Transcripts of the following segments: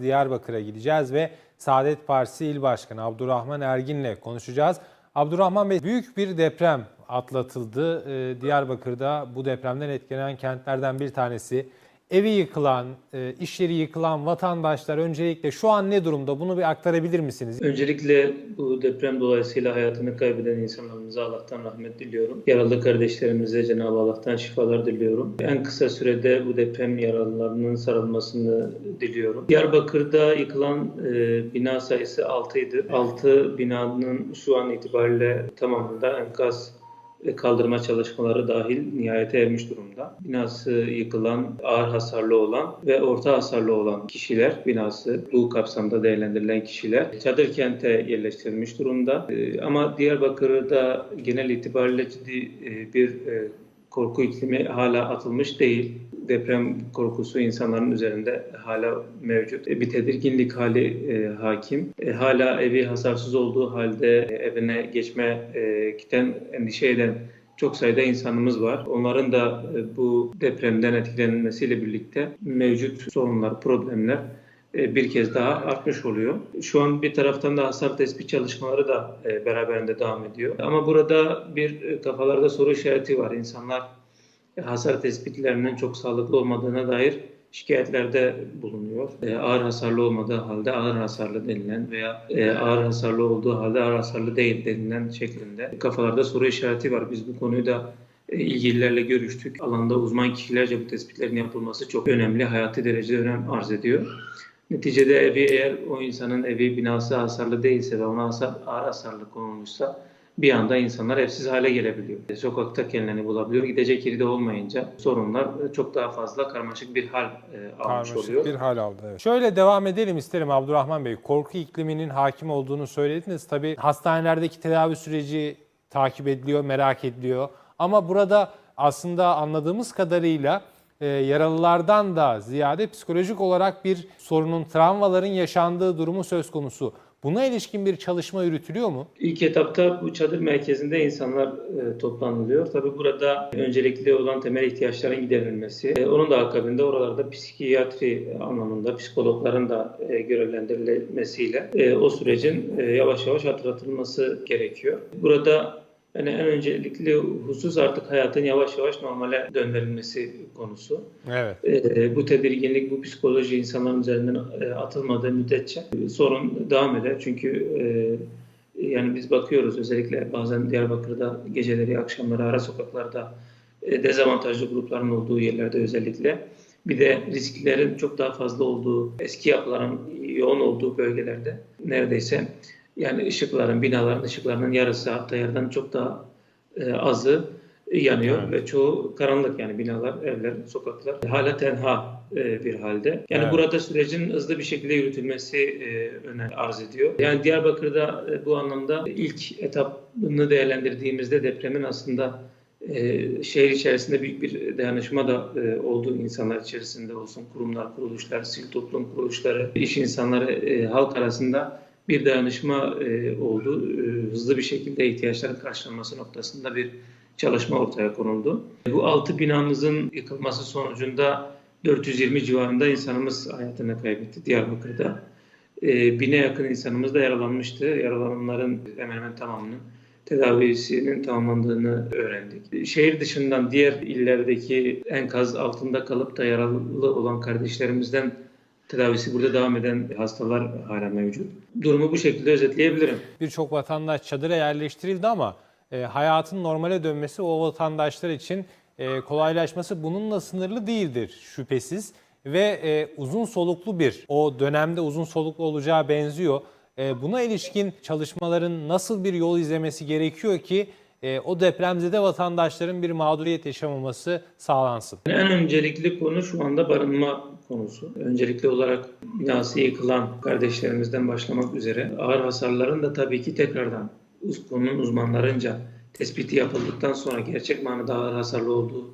Diyarbakır'a gideceğiz ve Saadet Partisi İl Başkanı Abdurrahman Ergin'le konuşacağız. Abdurrahman Bey büyük bir deprem atlatıldı. Ee, Diyarbakır'da bu depremden etkilenen kentlerden bir tanesi. Evi yıkılan, e, iş yeri yıkılan vatandaşlar öncelikle şu an ne durumda? Bunu bir aktarabilir misiniz? Öncelikle bu deprem dolayısıyla hayatını kaybeden insanlarımıza Allah'tan rahmet diliyorum. Yaralı kardeşlerimize Cenab-ı Allah'tan şifalar diliyorum. En kısa sürede bu deprem yaralılarının sarılmasını diliyorum. Diyarbakır'da yıkılan e, bina sayısı 6 idi. 6 binanın şu an itibariyle tamamında enkaz kaldırma çalışmaları dahil nihayete ermiş durumda. Binası yıkılan, ağır hasarlı olan ve orta hasarlı olan kişiler, binası bu kapsamda değerlendirilen kişiler çadır kente yerleştirilmiş durumda. Ee, Ama Diyarbakır'da genel itibariyle ciddi e, bir e, korku iklimi hala atılmış değil. Deprem korkusu insanların üzerinde hala mevcut. E, Bir tedirginlik hali e, hakim. E, hala evi hasarsız olduğu halde e, evine geçme e, giden endişe eden çok sayıda insanımız var. Onların da e, bu depremden etkilenmesiyle birlikte mevcut sorunlar, problemler e, bir kez daha artmış oluyor. Şu an bir taraftan da hasar tespit çalışmaları da e, beraberinde devam ediyor. Ama burada bir kafalarda soru işareti var. İnsanlar hasar tespitlerinin çok sağlıklı olmadığına dair şikayetlerde bulunuyor. E, ağır hasarlı olmadığı halde ağır hasarlı denilen veya e, ağır hasarlı olduğu halde ağır hasarlı değil denilen şeklinde kafalarda soru işareti var. Biz bu konuyu da e, ilgililerle görüştük. Alanda uzman kişilerce bu tespitlerin yapılması çok önemli, hayati derecede önem arz ediyor. Neticede evi eğer o insanın evi binası hasarlı değilse ve ona hasar, ağır hasarlı konulmuşsa bir anda insanlar evsiz hale gelebiliyor. E, Sokakta kendilerini bulabiliyor. Gidecek yeri de olmayınca sorunlar e, çok daha fazla karmaşık bir hal e, almış Karmaşık oluyor. bir hal aldı. Evet. Şöyle devam edelim isterim Abdurrahman Bey. Korku ikliminin hakim olduğunu söylediniz. Tabii hastanelerdeki tedavi süreci takip ediliyor, merak ediliyor. Ama burada aslında anladığımız kadarıyla e, yaralılardan da ziyade psikolojik olarak bir sorunun, travmaların yaşandığı durumu söz konusu. Buna ilişkin bir çalışma yürütülüyor mu? İlk etapta bu çadır merkezinde insanlar e, toplanılıyor. Tabii burada öncelikli olan temel ihtiyaçların giderilmesi. E, onun da akabinde oralarda psikiyatri anlamında psikologların da e, görevlendirilmesiyle e, o sürecin e, yavaş yavaş hatırlatılması gerekiyor. Burada yani en öncelikli husus artık hayatın yavaş yavaş normale döndürülmesi konusu. Evet. E, bu tedirginlik, bu psikoloji insanların üzerinden e, atılmadığı müddetçe e, sorun devam eder. Çünkü e, yani biz bakıyoruz özellikle bazen Diyarbakır'da geceleri, akşamları ara sokaklarda e, dezavantajlı grupların olduğu yerlerde özellikle bir de risklerin çok daha fazla olduğu, eski yapıların yoğun olduğu bölgelerde neredeyse yani ışıkların, binaların ışıklarının yarısı hatta yarıdan çok daha e, azı yanıyor Evet. ve çoğu karanlık yani binalar, evler, sokaklar hala tenha e, bir halde. Yani Evet. burada sürecin hızlı bir şekilde yürütülmesi e, önem arz ediyor. Yani Diyarbakır'da e, bu anlamda ilk etapını değerlendirdiğimizde depremin aslında e, şehir içerisinde büyük bir dayanışma da e, olduğu insanlar içerisinde olsun kurumlar, kuruluşlar, sivil toplum kuruluşları, iş insanları, e, halk arasında bir dayanışma e, oldu. E, hızlı bir şekilde ihtiyaçların karşılanması noktasında bir çalışma ortaya konuldu. Bu altı binamızın yıkılması sonucunda 420 civarında insanımız hayatını kaybetti Diyarbakır'da. E, bine yakın insanımız da yaralanmıştı. Yaralananların hemen hemen tamamının tedavisinin tamamlandığını öğrendik. Şehir dışından diğer illerdeki enkaz altında kalıp da yaralı olan kardeşlerimizden tedavisi burada devam eden hastalar hala mevcut. Durumu bu şekilde özetleyebilirim. Birçok vatandaş çadıra yerleştirildi ama e, hayatın normale dönmesi o vatandaşlar için e, kolaylaşması bununla sınırlı değildir şüphesiz. Ve e, uzun soluklu bir, o dönemde uzun soluklu olacağı benziyor. E, buna ilişkin çalışmaların nasıl bir yol izlemesi gerekiyor ki e, o depremzede vatandaşların bir mağduriyet yaşamaması sağlansın? En öncelikli konu şu anda barınma konusu. Öncelikli olarak binası yıkılan kardeşlerimizden başlamak üzere ağır hasarların da tabii ki tekrardan uz- konunun uzmanlarınca tespiti yapıldıktan sonra gerçek manada ağır hasarlı olduğu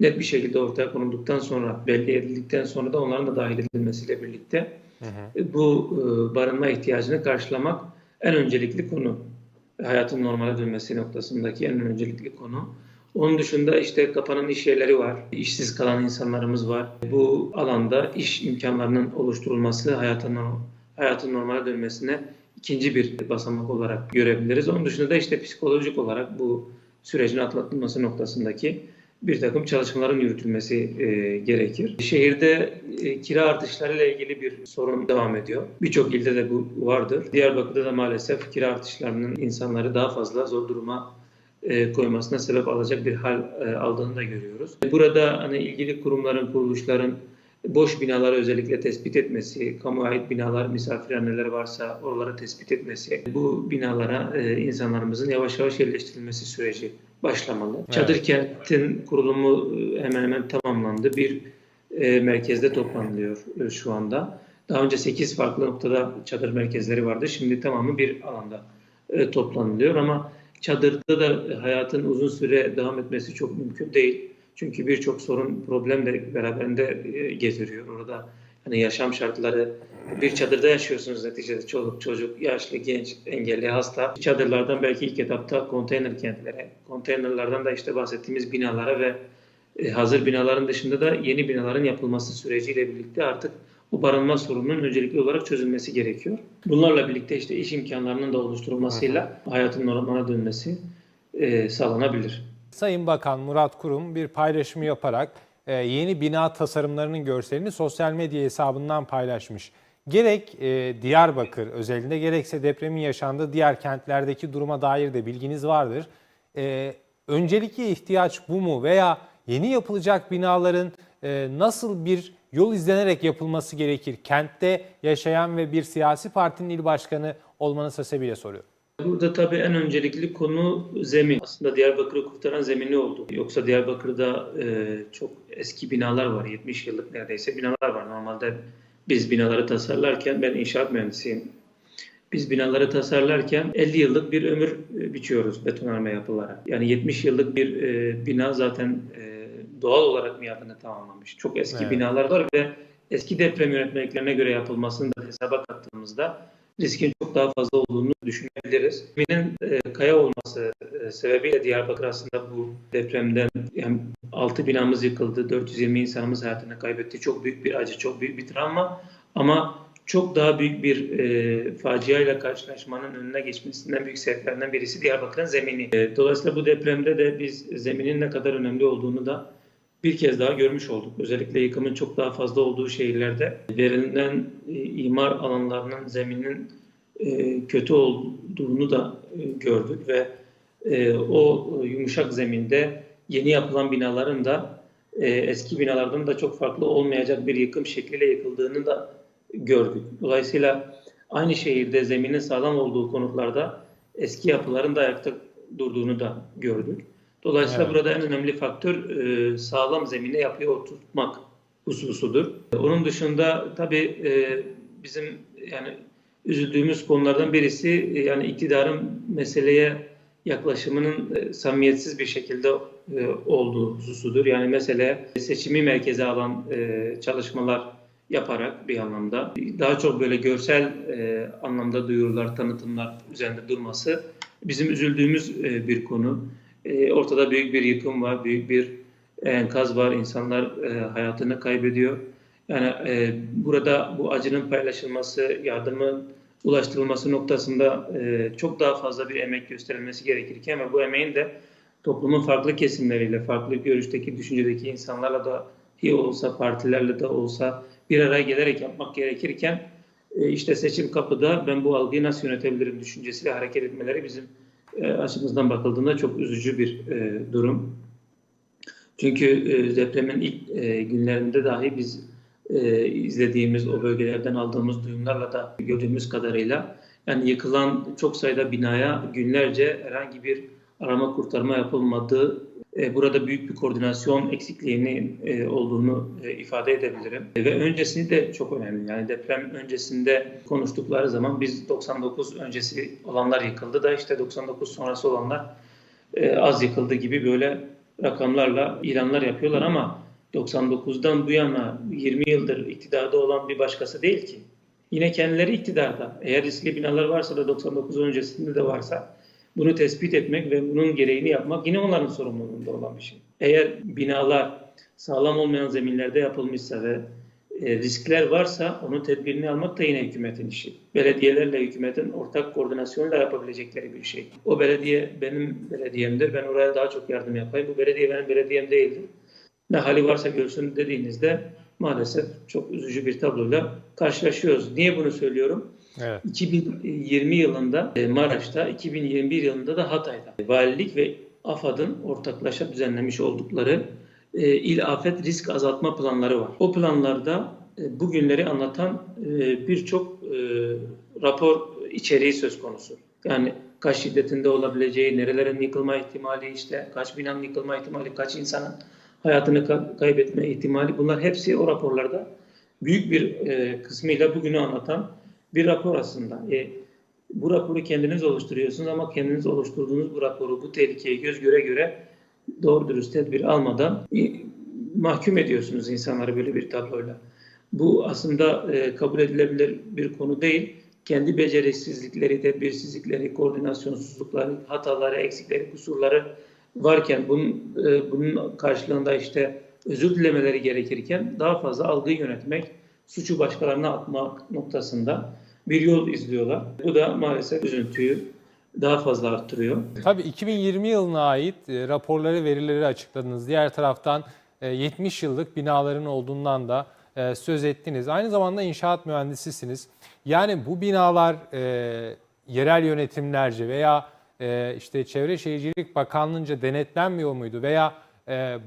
net bir şekilde ortaya konulduktan sonra belli edildikten sonra da onların da dahil edilmesiyle birlikte bu e, barınma ihtiyacını karşılamak en öncelikli konu. Hayatın normale dönmesi noktasındaki en öncelikli konu. Onun dışında işte kapanan iş yerleri var, işsiz kalan insanlarımız var. Bu alanda iş imkanlarının oluşturulması hayatın, hayatın normale dönmesine ikinci bir basamak olarak görebiliriz. Onun dışında da işte psikolojik olarak bu sürecin atlatılması noktasındaki bir takım çalışmaların yürütülmesi e, gerekir. Şehirde e, kira artışlarıyla ilgili bir sorun devam ediyor. Birçok ilde de bu vardır. Diyarbakır'da da maalesef kira artışlarının insanları daha fazla zor duruma e, koymasına sebep alacak bir hal e, aldığını da görüyoruz. Burada hani ilgili kurumların, kuruluşların boş binaları özellikle tespit etmesi, kamu ait binalar, misafirhaneler varsa oraları tespit etmesi, bu binalara e, insanlarımızın yavaş yavaş yerleştirilmesi süreci başlamalı. Evet. Çadır kentin kurulumu e, hemen hemen tamamlandı. Bir e, merkezde toplanılıyor e, şu anda. Daha önce 8 farklı noktada çadır merkezleri vardı. Şimdi tamamı bir alanda e, toplanılıyor ama çadırda da hayatın uzun süre devam etmesi çok mümkün değil. Çünkü birçok sorun, problem de beraberinde e, getiriyor. Orada hani yaşam şartları, bir çadırda yaşıyorsunuz neticede çoluk, çocuk, yaşlı, genç, engelli, hasta. Çadırlardan belki ilk etapta konteyner kentlere, konteynerlardan da işte bahsettiğimiz binalara ve e, hazır binaların dışında da yeni binaların yapılması süreciyle birlikte artık bu barınma sorununun öncelikli olarak çözülmesi gerekiyor. Bunlarla birlikte işte iş imkanlarının da oluşturulmasıyla hayatın normale dönmesi e, sağlanabilir. Sayın Bakan Murat Kurum bir paylaşımı yaparak e, yeni bina tasarımlarının görselini sosyal medya hesabından paylaşmış. Gerek e, Diyarbakır özelinde gerekse depremin yaşandığı diğer kentlerdeki duruma dair de bilginiz vardır. E, öncelikli ihtiyaç bu mu veya yeni yapılacak binaların nasıl bir yol izlenerek yapılması gerekir? Kentte yaşayan ve bir siyasi partinin il başkanı olmanız hasebiyle soruyorum. Burada tabii en öncelikli konu zemin. Aslında Diyarbakır'ı kurtaran zemini oldu. Yoksa Diyarbakır'da e, çok eski binalar var. 70 yıllık neredeyse binalar var. Normalde biz binaları tasarlarken, ben inşaat mühendisiyim. Biz binaları tasarlarken 50 yıllık bir ömür e, biçiyoruz betonarme yapılara. Yani 70 yıllık bir e, bina zaten e, doğal olarak miadını tamamlamış. Çok eski Evet. binalar var ve eski deprem yönetmeliklerine göre yapılmasını da hesaba kattığımızda riskin çok daha fazla olduğunu düşünebiliriz. Zeminin e, kaya olması e, sebebiyle Diyarbakır aslında bu depremden yani 6 binamız yıkıldı, 420 insanımız hayatını kaybetti. Çok büyük bir acı, çok büyük bir travma ama çok daha büyük bir e, faciayla karşılaşmanın önüne geçmesinden büyük sebeplerinden birisi Diyarbakır'ın zemini. E, dolayısıyla bu depremde de biz zeminin ne kadar önemli olduğunu da bir kez daha görmüş olduk. Özellikle yıkımın çok daha fazla olduğu şehirlerde verilen e, imar alanlarının zeminin e, kötü olduğunu da e, gördük ve o yumuşak zeminde yeni yapılan binaların da eski binalardan da çok farklı olmayacak bir yıkım şekliyle yıkıldığını da gördük. Dolayısıyla aynı şehirde zeminin sağlam olduğu konutlarda eski yapıların da ayakta durduğunu da gördük. Dolayısıyla Evet. burada en önemli faktör e, sağlam zemine yapıyı oturtmak hususudur. Onun dışında tabii e, bizim yani üzüldüğümüz konulardan birisi e, yani iktidarın meseleye yaklaşımının e, samimiyetsiz bir şekilde e, olduğu hususudur. Yani mesele seçimi merkeze alan e, çalışmalar yaparak bir anlamda daha çok böyle görsel e, anlamda duyurular, tanıtımlar üzerinde durması bizim üzüldüğümüz e, bir konu. E, ortada büyük bir yıkım var, büyük bir enkaz var, insanlar e, hayatını kaybediyor. Yani e, burada bu acının paylaşılması, yardımın ulaştırılması noktasında e, çok daha fazla bir emek gösterilmesi gerekirken ve bu emeğin de toplumun farklı kesimleriyle, farklı görüşteki, düşüncedeki insanlarla da iyi olsa, partilerle de olsa bir araya gelerek yapmak gerekirken işte seçim kapıda ben bu algıyı nasıl yönetebilirim düşüncesiyle hareket etmeleri bizim e, açımızdan bakıldığında çok üzücü bir e, durum. Çünkü e, depremin ilk e, günlerinde dahi biz e, izlediğimiz o bölgelerden aldığımız duyumlarla da gördüğümüz kadarıyla yani yıkılan çok sayıda binaya günlerce herhangi bir arama kurtarma yapılmadığı e, burada büyük bir koordinasyon eksikliğini e, olduğunu e, ifade edebilirim. Ve öncesini de çok önemli. Yani deprem öncesinde konuştukları zaman biz 99 öncesi olanlar yıkıldı da işte 99 sonrası olanlar az yıkıldı gibi böyle rakamlarla ilanlar yapıyorlar ama 99'dan bu yana 20 yıldır iktidarda olan bir başkası değil ki. Yine kendileri iktidarda. Eğer riskli binalar varsa da 99 öncesinde de varsa Bunu tespit etmek ve bunun gereğini yapmak yine onların sorumluluğunda olan bir şey. Eğer binalar sağlam olmayan zeminlerde yapılmışsa ve e, riskler varsa onun tedbirini almak da yine hükümetin işi. Belediyelerle hükümetin ortak koordinasyonla yapabilecekleri bir şey. O belediye benim belediyemdir. Ben oraya daha çok yardım yapayım. Bu belediye benim belediyem değildir. Ne hali varsa görsün dediğinizde maalesef çok üzücü bir tabloyla karşılaşıyoruz. Niye bunu söylüyorum? Evet. 2020 yılında e, Maraş'ta, 2021 yılında da Hatay'da valilik ve AFAD'ın ortaklaşa düzenlemiş oldukları e, il afet risk azaltma planları var. O planlarda e, bugünleri anlatan birçok rapor içeriği söz konusu. Yani kaç şiddetinde olabileceği, nerelerin yıkılma ihtimali, işte kaç binanın yıkılma ihtimali, kaç insanın hayatını ka- kaybetme ihtimali bunlar hepsi o raporlarda büyük bir kısmıyla bugünü anlatan bir rapor aslında. E, bu raporu kendiniz oluşturuyorsunuz ama kendiniz oluşturduğunuz bu raporu, bu tehlikeyi göz göre göre doğru dürüst tedbir almadan e, mahkum ediyorsunuz insanları böyle bir tabloyla. Bu aslında e, kabul edilebilir bir konu değil. Kendi beceriksizlikleri, tedbirsizlikleri, koordinasyonsuzlukları, hataları, eksikleri, kusurları varken bunun, e, bunun karşılığında işte özür dilemeleri gerekirken daha fazla algıyı yönetmek, suçu başkalarına atmak noktasında bir yol izliyorlar. Bu da maalesef üzüntüyü daha fazla arttırıyor. Tabii 2020 yılına ait e, raporları, verileri açıkladınız. Diğer taraftan e, 70 yıllık binaların olduğundan da e, söz ettiniz. Aynı zamanda inşaat mühendisisiniz. Yani bu binalar e, yerel yönetimlerce veya e, işte Çevre Şehircilik Bakanlığı'nca denetlenmiyor muydu? Veya e,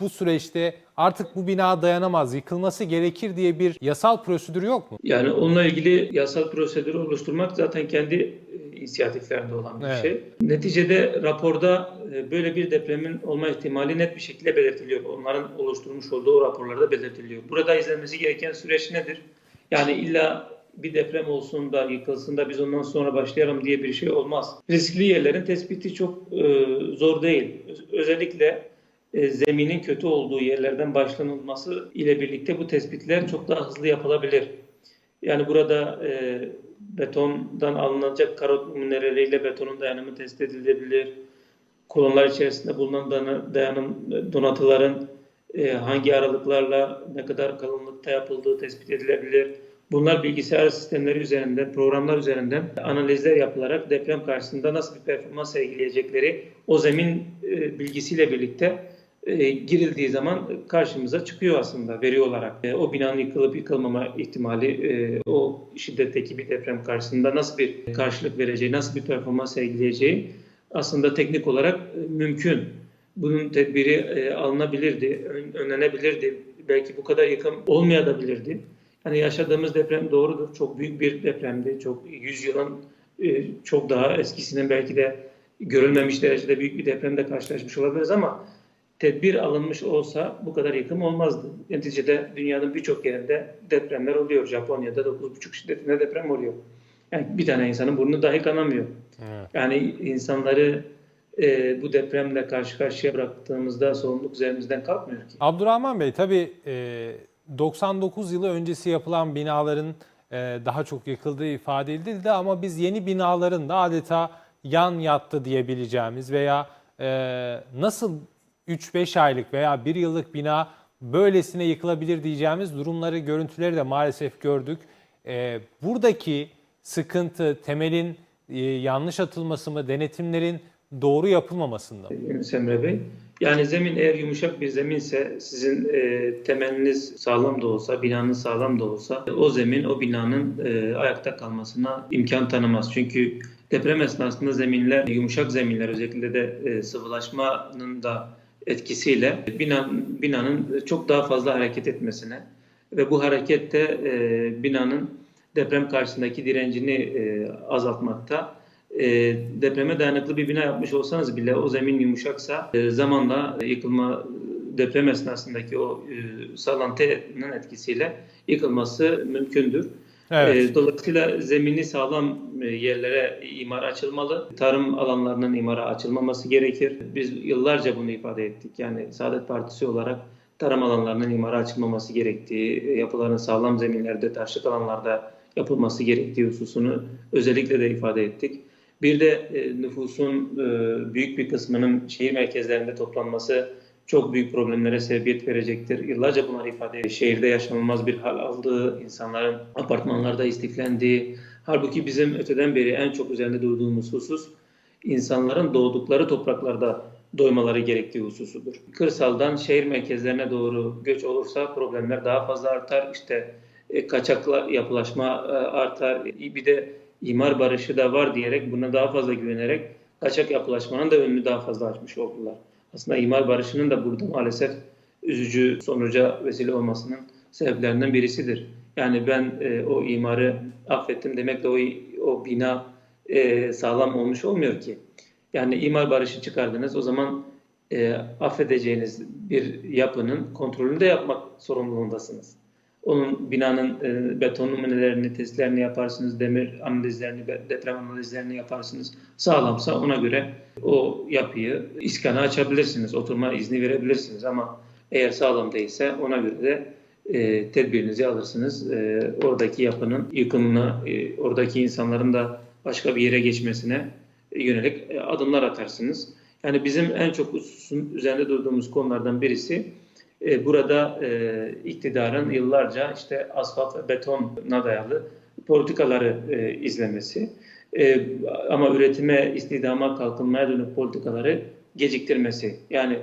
bu süreçte artık bu bina dayanamaz, yıkılması gerekir diye bir yasal prosedür yok mu? Yani onunla ilgili yasal prosedürü oluşturmak zaten kendi e, inisiyatiflerinde olan bir Evet. şey. Neticede raporda e, böyle bir depremin olma ihtimali net bir şekilde belirtiliyor. Onların oluşturmuş olduğu o raporlarda belirtiliyor. Burada izlenmesi gereken süreç nedir? Yani illa bir deprem olsun da yıkılsın da biz ondan sonra başlayalım diye bir şey olmaz. Riskli yerlerin tespiti çok e, zor değil. Öz- Özellikle zeminin kötü olduğu yerlerden başlanılması ile birlikte bu tespitler çok daha hızlı yapılabilir. Yani burada e, betondan alınacak karot numuneleriyle betonun dayanımı test edilebilir. Kolonlar içerisinde bulunan dayanım donatıların e, hangi aralıklarla ne kadar kalınlıkta yapıldığı tespit edilebilir. Bunlar bilgisayar sistemleri üzerinden, programlar üzerinden analizler yapılarak deprem karşısında nasıl bir performans sergileyecekleri o zemin e, bilgisiyle birlikte e, girildiği zaman karşımıza çıkıyor aslında veri olarak. E, o binanın yıkılıp yıkılmama ihtimali, e, o şiddetteki bir deprem karşısında nasıl bir karşılık vereceği, nasıl bir performans sergileyeceği aslında teknik olarak mümkün. Bunun tedbiri alınabilirdi, ön- önlenebilirdi. Belki bu kadar yıkım olmayabilirdi. Yani yaşadığımız deprem doğrudur. Çok büyük bir depremdi. Çok 100 yılın çok daha eskisinden belki de görülmemiş derecede büyük bir depremde karşılaşmış olabiliriz ama tedbir alınmış olsa bu kadar yıkım olmazdı. Neticede dünyanın birçok yerinde depremler oluyor. Japonya'da 9,5 şiddetinde deprem oluyor. Yani bir tane insanın burnu dahi kanamıyor. Evet. Yani insanları e, bu depremle karşı karşıya bıraktığımızda sorumluluk üzerimizden kalkmıyor ki. Abdurrahman Bey tabii e, 99 yılı öncesi yapılan binaların e, daha çok yıkıldığı ifade edildi ama biz yeni binaların da adeta yan yattı diyebileceğimiz veya e, nasıl 3-5 aylık veya 1 yıllık bina böylesine yıkılabilir diyeceğimiz durumları, görüntüleri de maalesef gördük. E, buradaki sıkıntı temelin e, yanlış atılması mı, denetimlerin doğru yapılmamasında mı? Yunus Emre Bey. Yani zemin eğer yumuşak bir zeminse sizin e, temeliniz sağlam da olsa, binanız sağlam da olsa o zemin o binanın e, ayakta kalmasına imkan tanımaz. Çünkü deprem esnasında zeminler, yumuşak zeminler özellikle de e, sıvılaşmanın da etkisiyle binan, binanın çok daha fazla hareket etmesine ve bu hareket de e, binanın deprem karşısındaki direncini e, azaltmakta. E, depreme dayanıklı bir bina yapmış olsanız bile o zemin yumuşaksa e, zamanla yıkılma deprem esnasındaki o e, sallantının etkisiyle yıkılması mümkündür. Evet. E, dolayısıyla zemini sağlam e, yerlere imar açılmalı. Tarım alanlarının imara açılmaması gerekir. Biz yıllarca bunu ifade ettik. Yani Saadet Partisi olarak tarım alanlarının imara açılmaması gerektiği, e, yapıların sağlam zeminlerde, taşlık alanlarda yapılması gerektiği hususunu özellikle de ifade ettik. Bir de e, nüfusun büyük bir kısmının şehir merkezlerinde toplanması çok büyük problemlere sebebiyet verecektir. Yıllarca bunları ifade. Şehirde yaşanılmaz bir hal aldığı, insanların apartmanlarda istiflendiği. Halbuki bizim öteden beri en çok üzerinde durduğumuz husus insanların doğdukları topraklarda doymaları gerektiği hususudur. Kırsaldan şehir merkezlerine doğru göç olursa problemler daha fazla artar. İşte e, kaçakla yapılaşma e, artar. Bir de imar barışı da var diyerek buna daha fazla güvenerek kaçak yapılaşmanın da önünü daha fazla açmış oldular. Aslında imar barışının da burada maalesef üzücü sonuca vesile olmasının sebeplerinden birisidir. Yani ben e, o imarı affettim demekle o, o bina e, sağlam olmuş olmuyor ki. Yani imar barışı çıkardınız o zaman e, affedeceğiniz bir yapının kontrolünü de yapmak sorumluluğundasınız. Onun binanın e, beton numunelerini, testlerini yaparsınız, demir analizlerini, deprem analizlerini yaparsınız. Sağlamsa ona göre o yapıyı iskana açabilirsiniz, oturma izni verebilirsiniz ama eğer sağlam değilse ona göre de e, tedbirinizi alırsınız. E, oradaki yapının yıkımına, e, oradaki insanların da başka bir yere geçmesine yönelik e, adımlar atarsınız. Yani bizim en çok üzerinde durduğumuz konulardan birisi e, burada e, iktidarın yıllarca işte asfalt ve betona dayalı politikaları e, izlemesi E, ama üretime, istihdama, kalkınmaya dönük politikaları geciktirmesi. Yani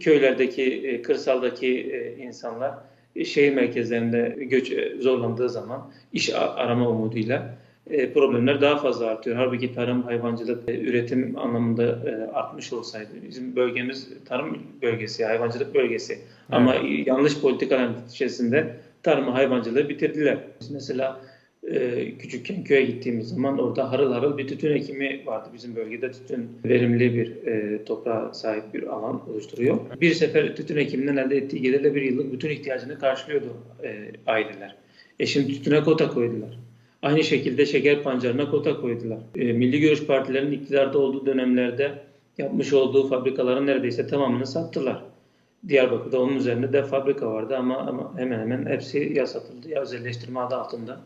köylerdeki, e, kırsaldaki e, insanlar e, şehir merkezlerinde göç zorlandığı zaman iş arama umuduyla e, problemler daha fazla artıyor. Halbuki tarım, hayvancılık, e, üretim anlamında e, artmış olsaydı. Bizim bölgemiz tarım bölgesi, hayvancılık bölgesi. Ama yanlış politikaların neticesinde tarımı, hayvancılığı bitirdiler. Biz mesela e, küçükken köye gittiğimiz zaman orada harıl harıl bir tütün ekimi vardı. Bizim bölgede tütün verimli bir e, toprağa sahip bir alan oluşturuyor. Bir sefer tütün ekiminden elde ettiği gelirle bir yıllık bütün ihtiyacını karşılıyordu e, aileler. E şimdi tütüne kota koydular. Aynı şekilde şeker pancarına kota koydular. E, Milli Görüş Partilerinin iktidarda olduğu dönemlerde yapmış olduğu fabrikaların neredeyse tamamını sattılar. Diyarbakır'da onun üzerinde de fabrika vardı ama, ama hemen hemen hepsi ya satıldı ya özelleştirme adı altında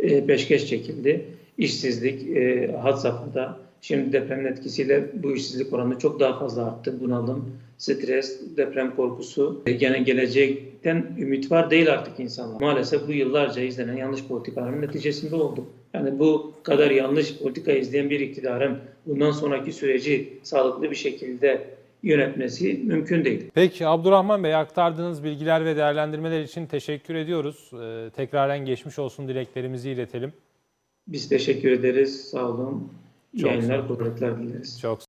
e, peşkeş çekildi. İşsizlik e, had safhada. Şimdi depremin etkisiyle bu işsizlik oranı çok daha fazla arttı. Bunalım, stres, deprem korkusu. E, gene gelecekten ümit var değil artık insanlar. Maalesef bu yıllarca izlenen yanlış politikaların neticesinde oldu. Yani bu kadar yanlış politika izleyen bir iktidarın bundan sonraki süreci sağlıklı bir şekilde yönetmesi mümkün değil. Peki Abdurrahman Bey aktardığınız bilgiler ve değerlendirmeler için teşekkür ediyoruz. Ee, tekraren geçmiş olsun dileklerimizi iletelim. Biz teşekkür ederiz. Sağ olun. İyi Çok yayınlar, kuvvetler dileriz. Çok